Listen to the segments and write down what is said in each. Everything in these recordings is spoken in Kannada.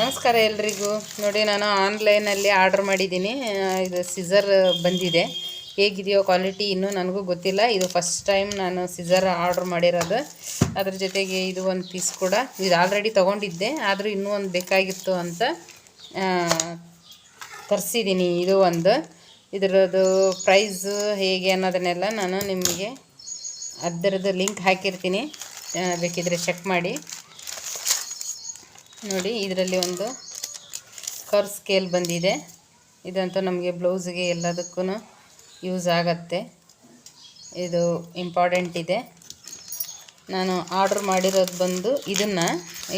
ನಮಸ್ಕಾರ ಎಲ್ರಿಗೂ. ನೋಡಿ, ನಾನು ಆನ್ಲೈನಲ್ಲಿ ಆರ್ಡ್ರ್ ಮಾಡಿದ್ದೀನಿ. ಇದು ಸೀಸರ್ ಬಂದಿದೆ. ಹೇಗಿದೆಯೋ ಕ್ವಾಲಿಟಿ ಇನ್ನೂ ನನಗೂ ಗೊತ್ತಿಲ್ಲ. ಇದು ಫಸ್ಟ್ ಟೈಮ್ ನಾನು ಸಿಝರ್ ಆರ್ಡ್ರ್ ಮಾಡಿರೋದು. ಅದ್ರ ಜೊತೆಗೆ ಇದು ಒಂದು ಪೀಸ್ ಕೂಡ ಇದು ಆಲ್ರೆಡಿ ತೊಗೊಂಡಿದ್ದೆ. ಆದರೂ ಇನ್ನೂ ಒಂದು ಬೇಕಾಗಿತ್ತು ಅಂತ ತರಿಸಿದ್ದೀನಿ ಇದು ಒಂದು. ಇದರದ್ದು ಪ್ರೈಸು ಹೇಗೆ ಅನ್ನೋದನ್ನೆಲ್ಲ ನಾನು ನಿಮಗೆ ಅದರದ್ದು ಲಿಂಕ್ ಹಾಕಿರ್ತೀನಿ. ಬೇಕಿದ್ರೆ ಚೆಕ್ ಮಾಡಿ. ನೋಡಿ, ಇದರಲ್ಲಿ ಒಂದು ಕರ್ ಸ್ಕೇಲ್ ಬಂದಿದೆ. ಇದಂತೂ ನಮಗೆ ಬ್ಲೌಸ್ಗೆ ಎಲ್ಲದಕ್ಕೂ ಯೂಸ್ ಆಗತ್ತೆ. ಇದು ಇಂಪಾರ್ಟೆಂಟ್ ಇದೆ. ನಾನು ಆರ್ಡ್ರ್ ಮಾಡಿರೋದು ಬಂದು ಇದನ್ನು,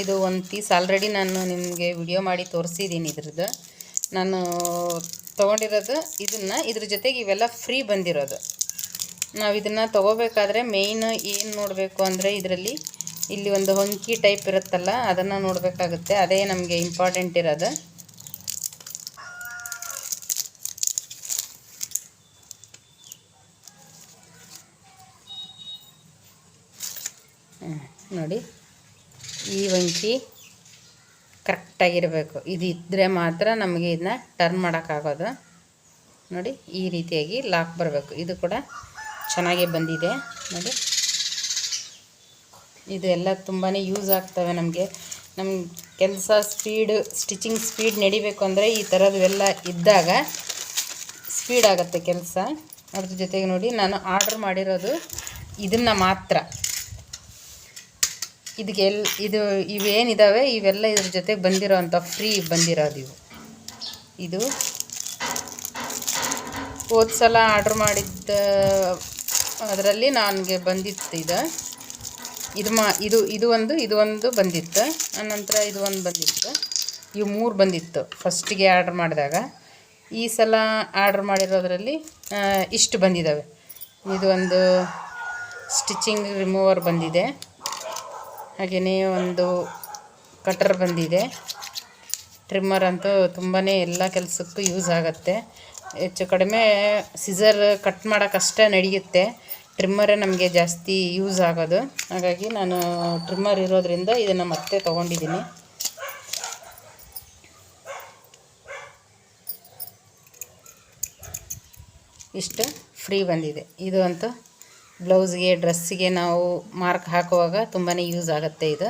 ಇದು ಒಂದು ಪೀಸ್ ಆಲ್ರೆಡಿ ನಾನು ನಿಮಗೆ ವಿಡಿಯೋ ಮಾಡಿ ತೋರಿಸಿದ್ದೀನಿ ಇದ್ರದ್ದು. ನಾನು ತೊಗೊಂಡಿರೋದು ಇದನ್ನು, ಇದ್ರ ಜೊತೆಗೆ ಇವೆಲ್ಲ ಫ್ರೀ ಬಂದಿರೋದು. ನಾವು ಇದನ್ನು ತೊಗೋಬೇಕಾದ್ರೆ ಮೇಯ್ನ್ ಏನು ನೋಡಬೇಕು ಅಂದರೆ ಇದರಲ್ಲಿ ಇಲ್ಲಿ ಒಂದು ಹೊಂಕಿ ಟೈಪ್ ಇರುತ್ತಲ್ಲ, ಅದನ್ನು ನೋಡಬೇಕಾಗುತ್ತೆ. ಅದೇ ನಮಗೆ ಇಂಪಾರ್ಟೆಂಟ್ ಇರೋದು. ನೋಡಿ. ಈ ವಂಕಿ ಕರೆಕ್ಟಾಗಿರಬೇಕು ಇದು ಇದ್ದರೆ ಮಾತ್ರ ನಮಗೆ ಇದನ್ನ ಟರ್ನ್ ಮಾಡೋಕ್ಕಾಗೋದು. ನೋಡಿ, ಈ ರೀತಿಯಾಗಿ ಲಾಕ್ ಬರಬೇಕು. ಇದು ಕೂಡ ಚೆನ್ನಾಗೇ ಬಂದಿದೆ. ನೋಡಿ. ಇದು ಎಲ್ಲ ತುಂಬಾ ಯೂಸ್ ಆಗ್ತವೆ ನಮಗೆ. ನಮ್ಮ ಕೆಲಸ ಸ್ಪೀಡ್ ಸ್ಟಿಚಿಂಗ್ ಸ್ಪೀಡ್ ನಡಿಬೇಕು ಅಂದರೆ ಈ ಥರದ್ವೆಲ್ಲ ಇದ್ದಾಗ ಸ್ಪೀಡ್ ಆಗುತ್ತೆ ಕೆಲಸ. ಅದ್ರ ಜೊತೆಗೆ ನೋಡಿ, ನಾನು ಆರ್ಡ್ರ್ ಮಾಡಿರೋದು ಇದನ್ನು ಮಾತ್ರ. ಇದಕ್ಕೆ ಎಲ್, ಇದು ಇವೇನಿದ್ದಾವೆ ಇವೆಲ್ಲ ಇದ್ರ ಜೊತೆಗೆ ಬಂದಿರೋವಂಥ ಫ್ರೀ ಬಂದಿರೋದು ಇವು. ಇದು ಹೋದ ಸಲ ಆರ್ಡ್ರ್ ಮಾಡಿದ್ದ, ಅದರಲ್ಲಿ ನನಗೆ ಬಂದಿತ್ತು ಇದು. ಇದು ಮಾ, ಇದು ಇದು ಒಂದು ಇದು ಒಂದು ಬಂದಿತ್ತು. ಆನಂತರ ಇದು ಒಂದು ಬಂದಿತ್ತು. ಇವು ಮೂರು ಬಂದಿತ್ತು ಫಸ್ಟಿಗೆ ಆರ್ಡ್ರ್ ಮಾಡಿದಾಗ. ಈ ಸಲ ಆರ್ಡ್ರ್ ಮಾಡಿರೋದ್ರಲ್ಲಿ ಇಷ್ಟು ಬಂದಿದ್ದಾವೆ. ಇದು ಒಂದು ಸ್ಟಿಚಿಂಗ್ ರಿಮೂವರ್ ಬಂದಿದೆ. ಹಾಗೆಯೇ ಒಂದು ಕಟರ್ ಬಂದಿದೆ. ಟ್ರಿಮ್ಮರ್ ಅಂತೂ ತುಂಬಾ ಎಲ್ಲ ಕೆಲಸಕ್ಕೂ ಯೂಸ್ ಆಗುತ್ತೆ. ಹೆಚ್ಚು ಕಡಿಮೆ, ಸಿಸರ್ ಕಟ್ ಮಾಡೋಕ್ಕಷ್ಟೇ ನಡೆಯುತ್ತೆ. ಟ್ರಿಮ್ಮರೇ ನಮಗೆ ಜಾಸ್ತಿ ಯೂಸ್ ಆಗೋದು. ಹಾಗಾಗಿ ನಾನು ಟ್ರಿಮ್ಮರ್ ಇರೋದ್ರಿಂದ ಇದನ್ನು ಮತ್ತೆ ತೊಗೊಂಡಿದ್ದೀನಿ. ಇಷ್ಟು ಫ್ರೀ ಬಂದಿದೆ. ಇದು ಅಂತೂ ಬ್ಲೌಸ್ಗೆ, ಡ್ರೆಸ್ಸಿಗೆ ನಾವು ಮಾರ್ಕ್ ಹಾಕುವಾಗ ತುಂಬಾ ಯೂಸ್ ಆಗುತ್ತೆ ಇದು.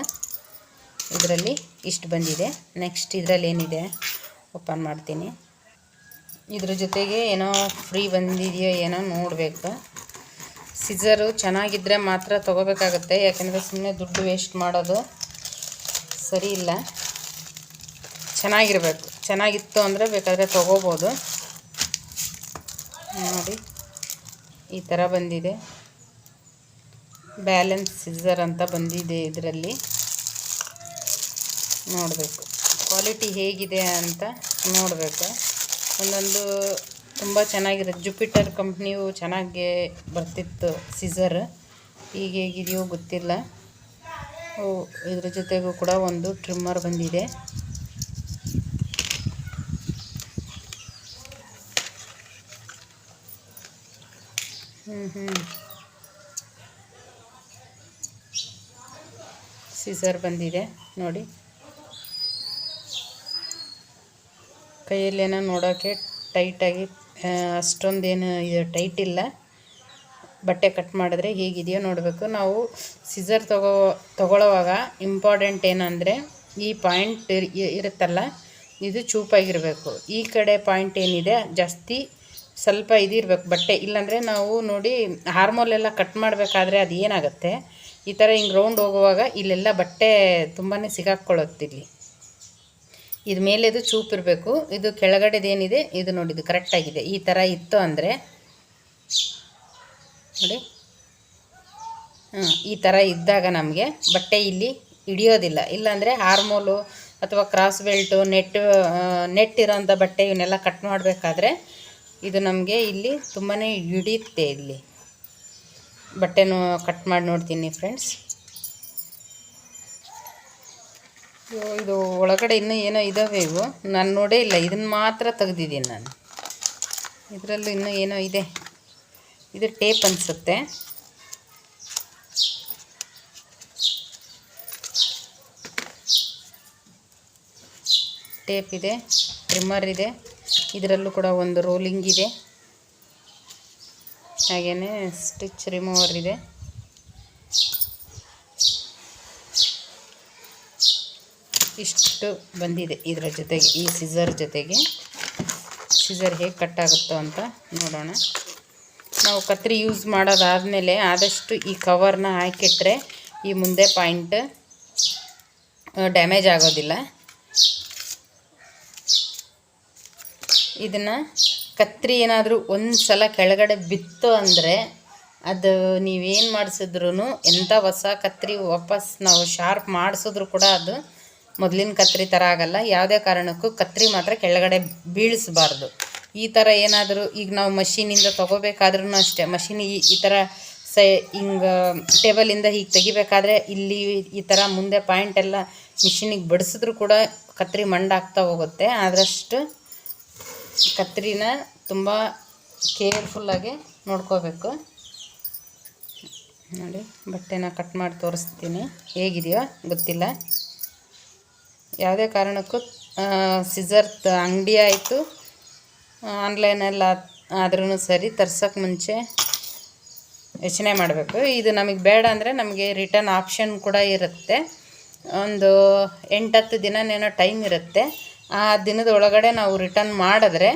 ಇದರಲ್ಲಿ ಇಷ್ಟು ಬಂದಿದೆ. ನೆಕ್ಸ್ಟ್ ಇದರಲ್ಲಿ ಏನಿದೆ? ಓಪನ್ ಮಾಡ್ತೀನಿ. ಇದ್ರ ಜೊತೆಗೆ ಏನೋ ಫ್ರೀ ಬಂದಿದೆಯೋ ಏನೋ ನೋಡಬೇಕು. ಸಿಸರು ಚೆನ್ನಾಗಿದ್ದರೆ ಮಾತ್ರ ತೊಗೋಬೇಕಾಗತ್ತೆ, ಯಾಕೆಂದರೆ ಸುಮ್ಮನೆ ದುಡ್ಡು ವೇಸ್ಟ್ ಮಾಡೋದು ಸರಿ ಇಲ್ಲ. ಚೆನ್ನಾಗಿರಬೇಕು. ಚೆನ್ನಾಗಿತ್ತು ಅಂದರೆ ಬೇಕಾದರೆ ತೊಗೋಬೋದು. ನೋಡಿ, ಈ ಥರ ಬಂದಿದೆ. ಬ್ಯಾಲೆನ್ಸ್ ಸಿಜರ್ ಅಂತ ಬಂದಿದೆ ಇದರಲ್ಲಿ. ನೋಡಬೇಕು. ಕ್ವಾಲಿಟಿ ಹೇಗಿದೆ ಅಂತ ನೋಡಬೇಕು. ಒಂದೊಂದು ತುಂಬ ಚೆನ್ನಾಗಿರುತ್ತೆ ಜುಪಿಟರ್ ಕಂಪ್ನಿಯು ಚೆನ್ನಾಗಿ ಬರ್ತಿತ್ತು ಸಿಸರ್ ಈಗ ಹೇಗಿದೆಯೋ ಗೊತ್ತಿಲ್ಲ. ಇದ್ರ ಜೊತೆಗೂ ಕೂಡ ಒಂದು ಟ್ರಿಮ್ಮರ್ ಬಂದಿದೆ. ಹ್ಞೂ ಬಂದಿದೆ, ನೋಡಿ. ಕೈಯಲ್ಲೇನೋ ನೋಡೋಕ್ಕೆ ಟೈಟಾಗಿ ಅಷ್ಟೊಂದೇನು ಇದು ಟೈಟ್ ಇಲ್ಲ. ಬಟ್ಟೆ ಕಟ್ ಮಾಡಿದ್ರೆ ಹೇಗಿದೆಯೋ ನೋಡಬೇಕು. ನಾವು ಸಿಸರ್ ತಗೋ ತಗೊಳ್ಳೋವಾಗ ಇಂಪಾರ್ಟೆಂಟ್ ಏನಂದರೆ ಈ ಪಾಯಿಂಟ್ ಇರುತ್ತಲ್ಲ, ಇದು ಚೂಪಾಗಿರಬೇಕು. ಈ ಕಡೆ ಪಾಯಿಂಟ್ ಏನಿದೆ, ಜಾಸ್ತಿ ಸ್ವಲ್ಪ ಇದಿರಬೇಕು ಬಟ್ಟೆ. ಇಲ್ಲಾಂದರೆ ನಾವು ನೋಡಿ ಹಾರ್ಮೋಲೆಲ್ಲ ಕಟ್ ಮಾಡಬೇಕಾದ್ರೆ ಅದು ಏನಾಗುತ್ತೆ ಈ ಥರ ಹಿಂಗೆ ರೌಂಡ್ ಹೋಗುವಾಗ ಇಲ್ಲೆಲ್ಲ ಬಟ್ಟೆ ತುಂಬಾ ಸಿಗಾಕ್ಕೊಳ್ಳುತ್ತೆ ಇಲ್ಲಿ. ಇದು ಚೂಪ್ ಇರಬೇಕು. ಇದು ಕೆಳಗಡೆದೇನಿದೆ, ಇದು ನೋಡಿ, ಇದು ಕರೆಕ್ಟಾಗಿದೆ ಈ ಥರ ಇತ್ತು ಅಂದರೆ, ನೋಡಿ. ಹಾಂ ಈ ಥರ ಇದ್ದಾಗ ನಮಗೆ ಬಟ್ಟೆ ಇಲ್ಲಿ ಹಿಡಿಯೋದಿಲ್ಲ. ಇಲ್ಲಾಂದರೆ ಹಾರ್ಮೋಲು ಅಥವಾ ಕ್ರಾಸ್ ಬೆಲ್ಟು ನೆಟ್ ನೆಟ್ ಇರೋಂಥ ಬಟ್ಟೆ ಇವನ್ನೆಲ್ಲ ಕಟ್ ಮಾಡಬೇಕಾದ್ರೆ ಇದು ನಮಗೆ ಇಲ್ಲಿ ತುಂಬಾ ಹಿಡಿಯುತ್ತೆ ಇಲ್ಲಿ. ಬಟ್ಟೆನೂ ಕಟ್ ಮಾಡಿ ನೋಡ್ತೀನಿ ಫ್ರೆಂಡ್ಸ್ ಇದು ಒಳಗಡೆ ಇನ್ನೂ ಏನೋ ಇದಾವೆ ಇವು. ನಾನು ನೋಡೇ ಇಲ್ಲ. ಇದನ್ನು ಮಾತ್ರ ತೆಗೆದಿದ್ದೀನಿ ನಾನು. ಇದರಲ್ಲೂ ಇನ್ನೂ ಏನೋ ಇದೆ. ಇದು ಟೇಪ್ ಅನಿಸುತ್ತೆ. ಟೇಪ್ ಇದೆ ಟ್ರಿಮ್ಮರ್ ಇದೆ. ಇದರಲ್ಲೂ ಕೂಡ ಒಂದು ರೋಲಿಂಗ್ ಇದೆ. ಹಾಗೆಯೇ ಸ್ಟಿಚ್ ರಿಮೂವರ್ ಇದೆ. ಇಷ್ಟು ಬಂದಿದೆ ಇದರ ಜೊತೆಗೆ, ಈ ಸಿಸರ್ ಜೊತೆಗೆ. ಸಿಸರ್ ಹೇಗೆ ಕಟ್ ಆಗುತ್ತೋ ಅಂತ ನೋಡೋಣ. ನಾವು ಕತ್ರಿ ಯೂಸ್ ಮಾಡೋದಾದಮೇಲೆ ಆದಷ್ಟು ಈ ಕವರ್ನ ಹಾಕಿಟ್ರೆ ಈ ಮುಂದೆ ಪಾಯಿಂಟ್ ಡ್ಯಾಮೇಜ್ ಆಗೋದಿಲ್ಲ. ಇದನ್ನು ಕತ್ರಿ ಏನಾದರೂ ಒಂದು ಸಲ ಕೆಳಗಡೆ ಬಿತ್ತು ಅಂದರೆ ಅದು ನೀವೇನು ಮಾಡಿಸಿದ್ರು ಎಂಥ ಹೊಸ ಕತ್ರಿ ವಾಪಸ್ ನಾವು ಶಾರ್ಪ್ ಮಾಡಿಸಿದ್ರು ಕೂಡ ಅದು ಮೊದಲಿನ ಕತ್ರಿ ಥರ ಆಗಲ್ಲ. ಯಾವುದೇ ಕಾರಣಕ್ಕೂ ಕತ್ರಿ ಮಾತ್ರ ಕೆಳಗಡೆ ಬೀಳಿಸಬಾರ್ದು. ಈ ಥರ ಏನಾದರೂ ಈಗ ನಾವು ಮಷೀನಿಂದ ತೊಗೋಬೇಕಾದ್ರೂ ಅಷ್ಟೇ. ಮಷೀನ್ ಈ ಈ ಥರ ಸೈ, ಹಿಂಗೆ ಟೇಬಲಿಂದ ಹೀಗೆ ತೆಗಿಬೇಕಾದ್ರೆ ಇಲ್ಲಿ ಈ ಥರ ಮುಂದೆ ಪಾಯಿಂಟ್ ಎಲ್ಲ ಮಿಷಿನಿಗೆ ಬಡಿಸಿದ್ರು ಕೂಡ ಕತ್ರಿ ಮಂಡಾಗ್ತಾ ಹೋಗುತ್ತೆ. ಆದಷ್ಟು ಕತ್ರಿನ ತುಂಬ ಕೇರ್ಫುಲ್ಲಾಗಿ ನೋಡ್ಕೋಬೇಕು. ನೋಡಿ, ಬಟ್ಟೆನ ಕಟ್ ಮಾಡಿ ತೋರಿಸ್ತೀನಿ. ಹೇಗಿದೆಯೋ ಗೊತ್ತಿಲ್ಲ. ಯಾವುದೇ ಕಾರಣಕ್ಕೂ ಸಿಸರ್ ಅಂಗಡಿ ಆಯಿತು. ಆನ್ಲೈನಲ್ಲಿ ಆದ್ರೂ ಸರಿ ತರ್ಸೋಕ್ಕೆ ಮುಂಚೆ ಯೋಚನೆ ಮಾಡಬೇಕು. ಇದು ನಮಗೆ ಬೇಡ ಅಂದರೆ ನಮಗೆ ರಿಟರ್ನ್ ಆಪ್ಷನ್ ಕೂಡ ಇರುತ್ತೆ. ಒಂದು ಎಂಟತ್ತು ದಿನನೇನೋ ಟೈಮ್ ಇರುತ್ತೆ. ಆ ದಿನದ ಒಳಗಡೆ ನಾವು ರಿಟರ್ನ್ ಮಾಡಿದ್ರೆ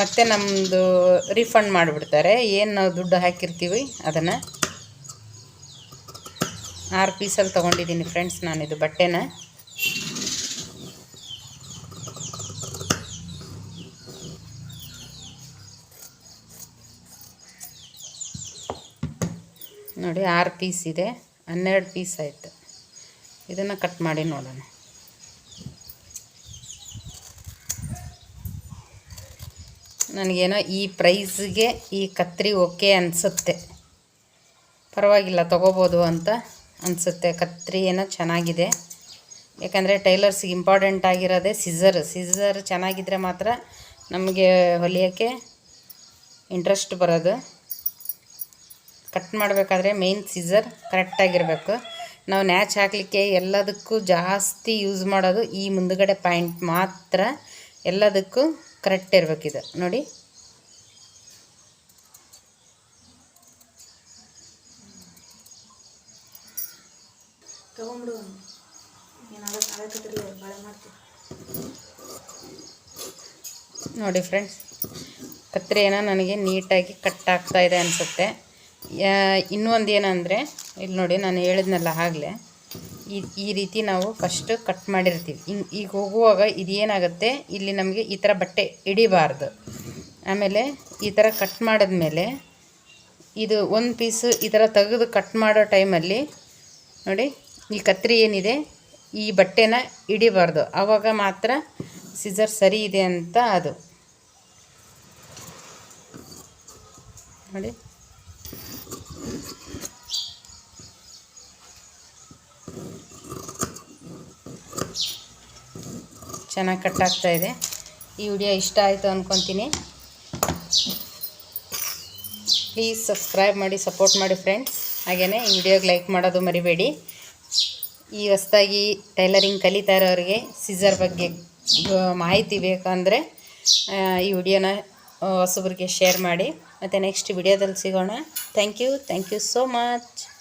ಮತ್ತೆ ನಮ್ಮದು ರಿಫಂಡ್ ಮಾಡಿಬಿಡ್ತಾರೆ. ಏನು ನಾವು ದುಡ್ಡು ಹಾಕಿರ್ತೀವಿ ಅದನ್ನು. ಆರು ಪೀಸಲ್ಲಿ ತೊಗೊಂಡಿದ್ದೀನಿ ಫ್ರೆಂಡ್ಸ್ ನಾನಿದು ಬಟ್ಟೆನ. ನೋಡಿ ಆರು ಪೀಸ್ ಇದೆ, ಹನ್ನೆರಡು ಪೀಸ್ ಆಯಿತು. ಇದನ್ನು ಕಟ್ ಮಾಡಿ ನೋಡೋಣ. ನನಗೇನೋ ಈ ಪ್ರೈಸ್ಗೆ ಈ ಕತ್ರಿ ಓಕೆ ಅನಿಸುತ್ತೆ. ಪರವಾಗಿಲ್ಲ, ತೊಗೋಬೋದು ಅಂತ ಅನಿಸುತ್ತೆ. ಕತ್ರಿ ಏನೋ ಚೆನ್ನಾಗಿದೆ. ಯಾಕಂದರೆ ಟೈಲರ್ಸ್ಗೆ ಇಂಪಾರ್ಟೆಂಟ್ ಆಗಿರೋದೇ ಸಿಸರ್ ಸಿಸರ್ ಚೆನ್ನಾಗಿದ್ದರೆ ಮಾತ್ರ ನಮಗೆ ಹೊಲಿಯೋಕ್ಕೆ ಇಂಟ್ರೆಸ್ಟ್ ಬರೋದು. ಕಟ್ ಮಾಡಬೇಕಾದ್ರೆ ಮೇನ್ ಸೀಸರ್ ಕರೆಕ್ಟಾಗಿರಬೇಕು ನಾವು ನ್ಯಾಚ್ ಹಾಕಲಿಕ್ಕೆ ಎಲ್ಲದಕ್ಕೂ ಜಾಸ್ತಿ ಯೂಸ್ ಮಾಡೋದು ಈ ಮುಂದುಗಡೆ ಪಾಯಿಂಟ್ ಮಾತ್ರ ಎಲ್ಲದಕ್ಕೂ ಕರೆಕ್ಟ್ ಇರಬೇಕಿದು ನೋಡಿ. ನೋಡಿ ಫ್ರೆಂಡ್ಸ್ ಕತ್ರಿ ಏನೋ ನನಗೆ ನೀಟಾಗಿ ಕಟ್ ಆಗ್ತಾ ಇದೆ ಅನಿಸುತ್ತೆ. ಇನ್ನೊಂದು ಏನಂದರೆ ಇಲ್ಲಿ ನೋಡಿ ನಾನು ಹೇಳಿದ್ನಲ್ಲ ಆಗಲೇ ಈ ಈ ರೀತಿ ನಾವು ಫಸ್ಟ್ ಕಟ್ ಮಾಡಿರ್ತೀವಿ. ಈಗ ಹೋಗುವಾಗ ಇದೇನಾಗುತ್ತೆ, ಇಲ್ಲಿ ನಮಗೆ ಈ ಥರ ಬಟ್ಟೆ ಹಿಡಿಬಾರ್ದು. ಆಮೇಲೆ ಈ ಥರ ಕಟ್ ಮಾಡಿದ್ಮೇಲೆ ಇದು ಒಂದು ಪೀಸು ಈ ಥರ ತೆಗೆದು ಕಟ್ ಮಾಡೋ ಟೈಮಲ್ಲಿ ನೋಡಿ, ಈ ಕತ್ರಿ ಏನಿದೆ, ಈ ಬಟ್ಟೆನ ಹಿಡಿಬಾರ್ದು. ಆವಾಗ ಮಾತ್ರ ಸಿಸರ್ ಸರಿ ಇದೆ ಅಂತ ಅದು. ನೋಡಿ. ಚೆನ್ನಾಗಿ ಕಟ್ಟಾಗ್ತಾ ಇದೆ. ಈ ವಿಡಿಯೋ ಇಷ್ಟ ಆಯಿತು ಅಂದ್ಕೊತೀನಿ ಪ್ಲೀಸ್ ಸಬ್ಸ್ಕ್ರೈಬ್ ಮಾಡಿ ಸಪೋರ್ಟ್ ಮಾಡಿ ಫ್ರೆಂಡ್ಸ್ ಹಾಗೆಯೇ ಈ ವಿಡಿಯೋಗೆ ಲೈಕ್ ಮಾಡೋದು ಮರಿಬೇಡಿ. ಈ ಹೊಸ್ದಾಗಿ ಟೈಲರಿಂಗ್ ಕಲಿತಾ ಇರೋರಿಗೆ ಸೀಸರ್ ಬಗ್ಗೆ ಮಾಹಿತಿ ಬೇಕಂದರೆ ಈ ವಿಡಿಯೋನ ಹೊಸಬ್ರಿಗೆ ಶೇರ್ ಮಾಡಿ. ಮತ್ತು ನೆಕ್ಸ್ಟ್ ವಿಡಿಯೋದಲ್ಲಿ ಸಿಗೋಣ. Thank you thank you so much